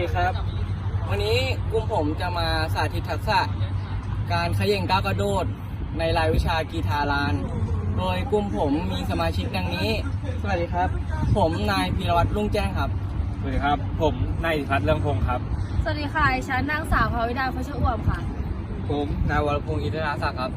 ดีครับ วันนี้กลุ่มผมจะมาสาธิตทักษะ การเขย่งก้าวกระโดดในรายวิชากีฬาลาน โดยกลุ่มผมมีสมาชิกดังนี้ สวัสดีครับ ผมนายพีรวัตรลุงแจ้งครับ สวัสดีครับ ผมนายอิทธิพัฒน์เรื่องพงศ์ครับ สวัสดีค่ะดิฉันนางสาวภาวิดาพชอวมค่ะ ผมนายวรพงศ์อินทราศักดิ์ครับ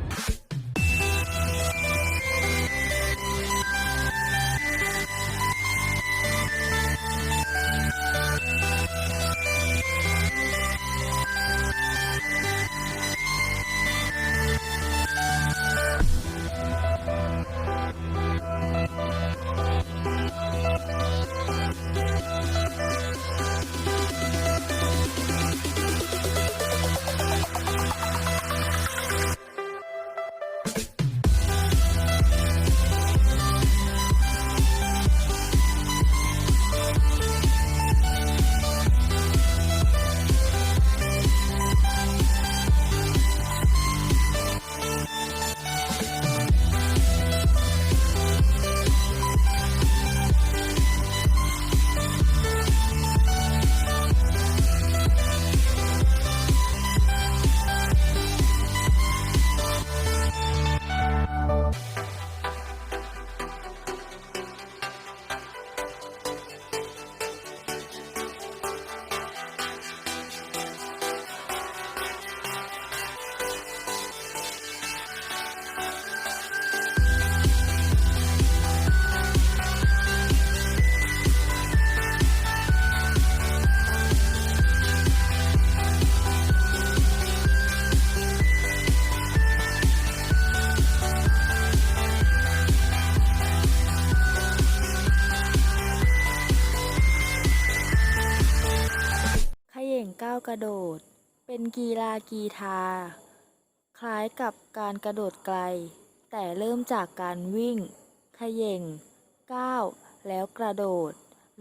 ก้าวกระโดด เป็นกีฬากีฬาคล้ายกับการกระโดดไกล แต่เริ่มจากการวิ่งขย่งก้าวแล้วกระโดด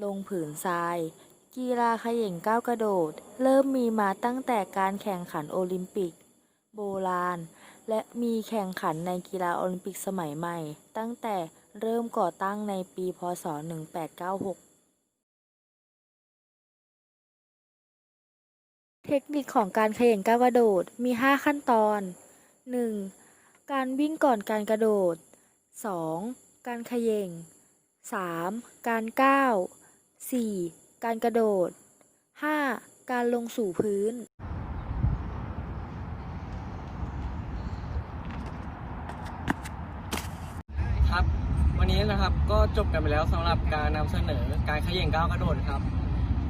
ลงผืนทราย กีฬาขย่งก้าวกระโดด เริ่มมีมาตั้งแต่การแข่งขันโอลิมปิก โบราณ และมีแข่งขันในกีฬาโอลิมปิกสมัยใหม่ ตั้งแต่เริ่มก่อตั้งในปีพศ 1896 เทคนิคของการเขย่งก้าวกระโดดมี 5 ขั้นตอน 1. การวิ่งก่อนการกระโดด 2. การเขย่ง 3. การก้าว 4. การกระโดด 5. การลงสู่พื้นครับ วันนี้นะครับก็จบกันไปแล้วสำหรับการนำเสนอการเขย่งก้าวกระโดดครับ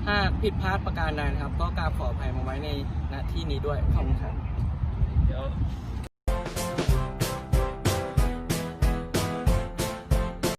หากผิดพลาดประการใดนะครับ ก็กราบขออภัยมาไว้ในณที่นี้ด้วยขอบคุณครับเดี๋ยว